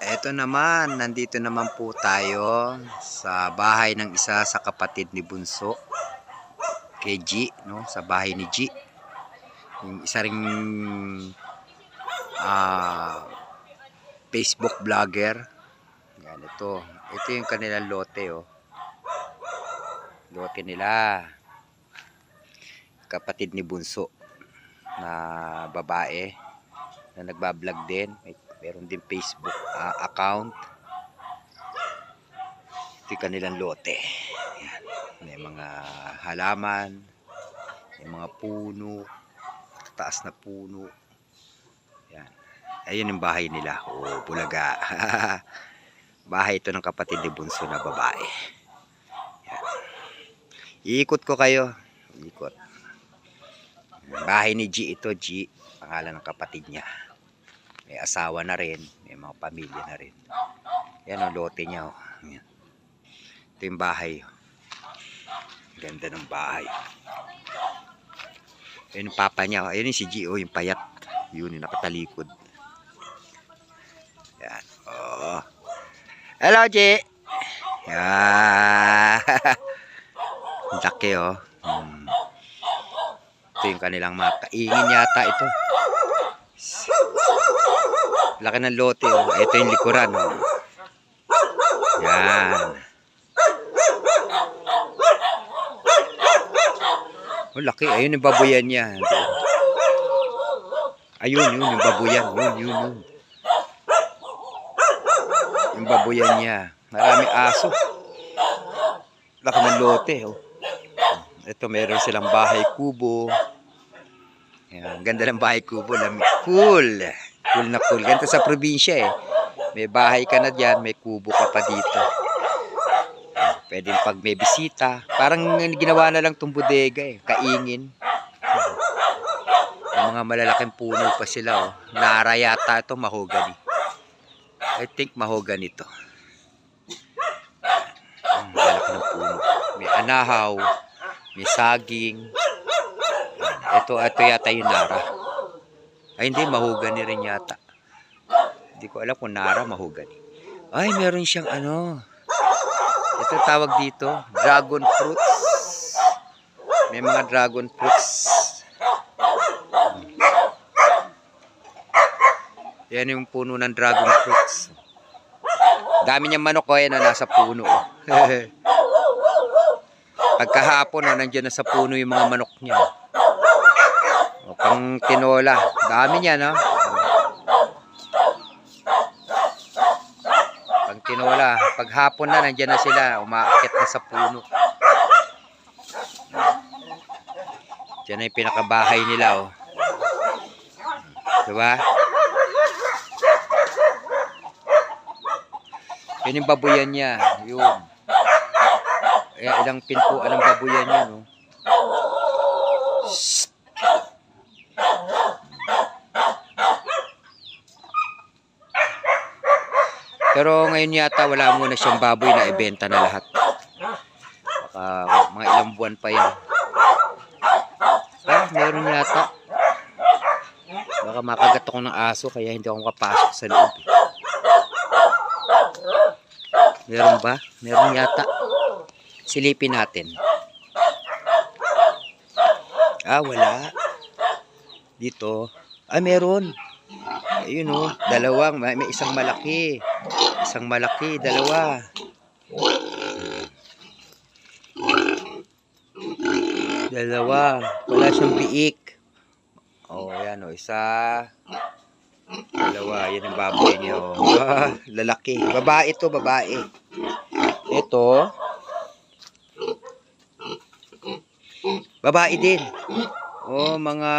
Eto naman, nandito naman po tayo sa bahay ng isa sa kapatid ni Bunso. Kay G, no? Sa bahay ni G. Yung isa ring ah, Facebook vlogger. Yan, ito. Ito yung kanilang lote, oh. Lote nila. Kapatid ni Bunso na babae na nagbablog din. May, meron din Facebook ah, account. Ito yung kanilang lote. Yan. May mga halaman, may mga puno, taas na puno. Yan. Ayun yung bahay nila. Oh, bulaga. bahay ito ng kapatid ni Bunso na babae. Yan. Iikot ko kayo. Iikot. Bahay ni G ito, G. Pangalan ng kapatid niya. May asawa na rin. May mga pamilya na rin. Yan ang lote niya. Oh. Yan. Ito yung bahay. Ganda ng bahay. Ayun yung papa niya. oh. Ayun yung si G. Oh, yung payat. Yun yung nakatalikod. Yan. Oh. Hello, G. Yan. Laki, oh. Hmm. Ito yung kanilang mga kaingin yata ito. Laki ng lote. Oh. Ito yung likuran. Oh. Yan. Oh, laki. Ayun yung babuyan niya. Ayun, yun. Yung babuyan. Yun, yun, yun. Yung babuyan niya. Marami aso. Laki ng lote. Oh. Ito, meron silang bahay kubo. Yan, ganda ng bahay kubo. Lami. Cool. Cool na cool. Ganito sa probinsya eh. May bahay ka na dyan, may kubo ka pa dito. Pwede pag may bisita. Parang ginawa na lang itong bodega eh. Kaingin. May mga malalaking puno pa sila oh. Nara yata ito, mahogany. I think mahogany ito. Ang lalaki ng puno. May anahaw. May saging. Ito, ito yata yung nara. Ay, hindi, mahogany rin yata. Hindi ko alam kung nara, mahogany. Ay, meron siyang ano. Ito tawag dito, dragon fruits. May mga dragon fruits. Yan yung puno ng dragon fruits. Dami niyang manok ko yan na nasa puno. oh. Pagkahapon, oh, nandiyan na sa puno yung mga manok niya. Pang tinola. Dami niya, no? Pang tinola. Paghapon na, nandiyan na sila. Umaakit na sa puno. Diyan na yung pinakabahay nila, oh. Diba? Yun yung babuyan niya. Yun. Kaya ilang pintuan ng babuyan niya, no? Shhh. Pero ngayon yata wala muna siyang baboy na ibenta na lahat. Baka mga ilang buwan pa yan. Ah, meron yata. Baka makagat ako ng aso kaya hindi ako makapasok sa loob. Meron ba? Meron yata. Silipin natin. Ah, wala. Dito. Ah, meron. Ayun oh, dalawang. May, may isang malaki. Isang malaki, dalawa. Dalawa. Wala siyang biik. Oh, yan oh, isa. Dalawa, yan ang baboy niya oh. Ah, lalaki. Babae to, babae. Ito. Babae din. Oh, mga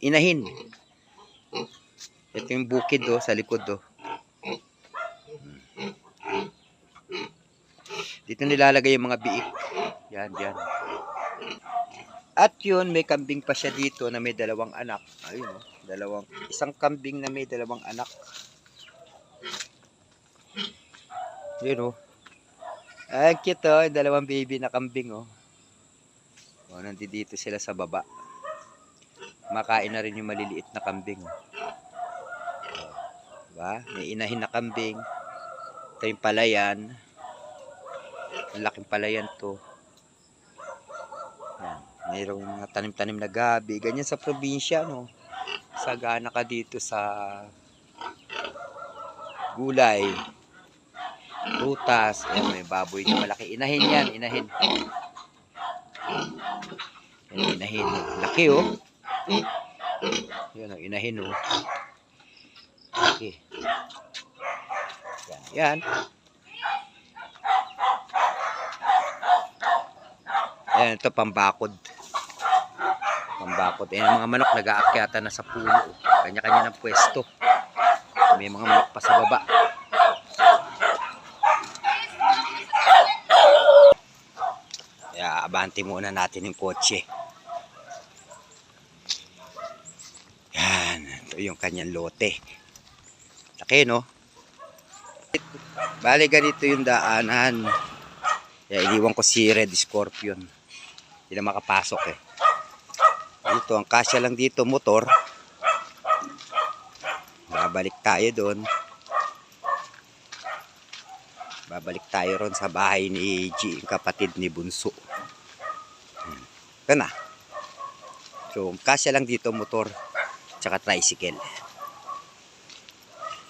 inahin. Ito yung bukid oh, sa likod oh. Dito nilalagay yung mga biik. Yan, yan. At yun, may kambing pa siya dito na may dalawang anak. Ayun oh, dalawang, isang kambing na may dalawang anak. Yun oh. Ay, cute oh, yung dalawang baby na kambing oh. Oh, nandito sila sa baba. Makain na rin yung maliliit na kambing. Oh. Diba? May inahin na kambing. Ito yung palayan. Ang laking palayan to. Yan. Mayroong mga tanim-tanim na gabi. Ganyan sa probinsya, no? Sagana ka dito sa gulay. Prutas. Ayan, may baboy na malaki. Inahin yan, inahin. Yan, inahin. Laki, oh. Yan, oh, inahin, oh. Laki. Yan. Yan. Ayan, ito pambakod. Pambakod. Ayan, mga manok nag-aakyata na sa puno. Kanya-kanya ng pwesto. May mga manok pa sa baba. Kaya abante muna natin yung kotse. Yan. Ito yung kanyang lote. Laki, no? Bale, ganito yung daanan. Kaya iniwan ko si Red Scorpion. Hindi na makapasok eh. Dito, ang kasya lang dito, motor. Babalik tayo doon. Babalik tayo ron sa bahay ni G, kapatid ni Bunso. Hmm. Ito na. So, ang kasya lang dito, motor. Tsaka tricycle.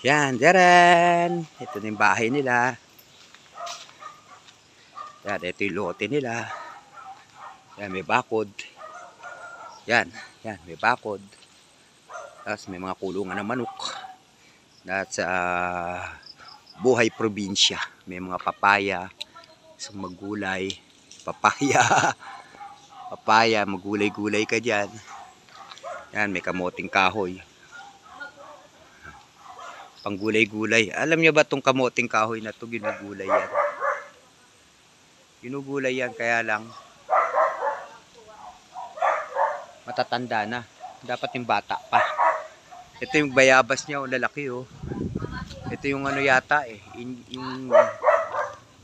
Yan, dyan. Ito na yung bahay nila. Yan, ito yung lote nila. Yan, may bakod. Yan, yan, may bakod. Tapos may mga kulungan ng manok. That's uh, buhay probinsya. May mga papaya, isang magulay, papaya, papaya, magulay-gulay ka dyan. Yan, may kamoting kahoy. Panggulay-gulay. Alam niyo ba tong kamoting kahoy na to ginugulay yan? Ginugulay yan, kaya lang matatanda na. Dapat yung bata pa. Ito yung bayabas niya, oh, lalaki oh. Ito yung ano yata eh, yung, yung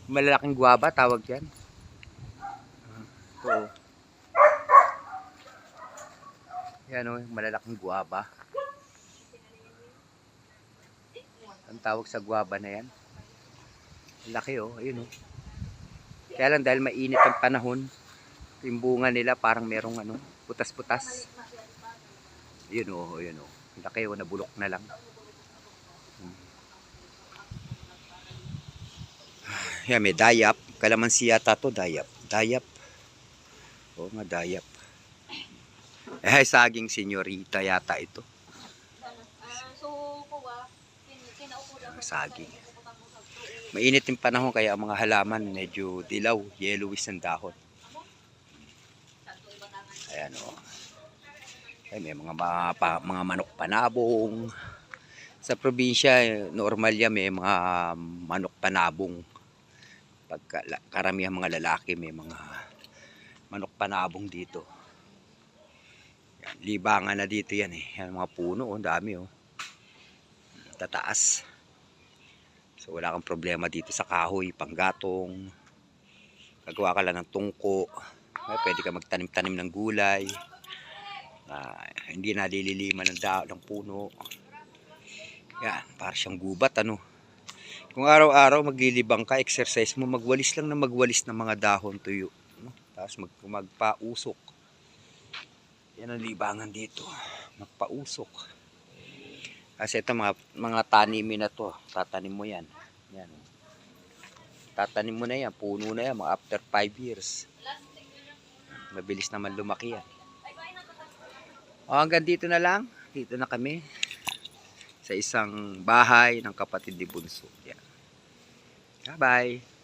malalaking guwaba tawag yan. Ito oh. Yan oh, malalaking guwaba. Ang tawag sa guwaba na yan. Laki oh, ayun oh. Kaya lang dahil mainit ang panahon, yung bunga nila parang merong ano, putas-putas. Yun oh, yun oh. Ang Laki oh, nabulok na lang. Hmm. Yan, may dayap. Kalamansi yata to, dayap. Dayap. Oo nga, dayap. Eh, saging senyorita yata ito. Saging. Mainit yung panahon kaya ang mga halaman medyo dilaw, yellowish ang dahon. Ayan o. Ay, may mga, mga, mga manok panabong. Sa probinsya, eh, normal yan, may mga manok panabong. Pagka, karamihan mga lalaki, may mga manok panabong dito. Yan, libangan na dito yan eh. Yan, mga puno, oh, dami oh. Tataas. So wala kang problema dito sa kahoy, panggatong. Gagawa ka lang ng tungko. Ay, pwede ka magtanim-tanim ng gulay. Ah, hindi nalililiman ng dao ng puno. Yan, para siyang gubat ano. Kung araw-araw maglilibang ka, exercise mo, magwalis lang na magwalis ng mga dahon tuyo. No? Tapos mag, magpausok. Yan ang libangan dito. Magpausok. Kasi ito mga, mga tanimin na to. Tatanim mo yan. Yan. Tatanim mo na yan. Puno na yan. Mga after 5 years. Mabilis naman lumaki yan. O hanggang dito na lang. Dito na kami. Sa isang bahay ng kapatid ni Bunso. Yan. Bye-bye.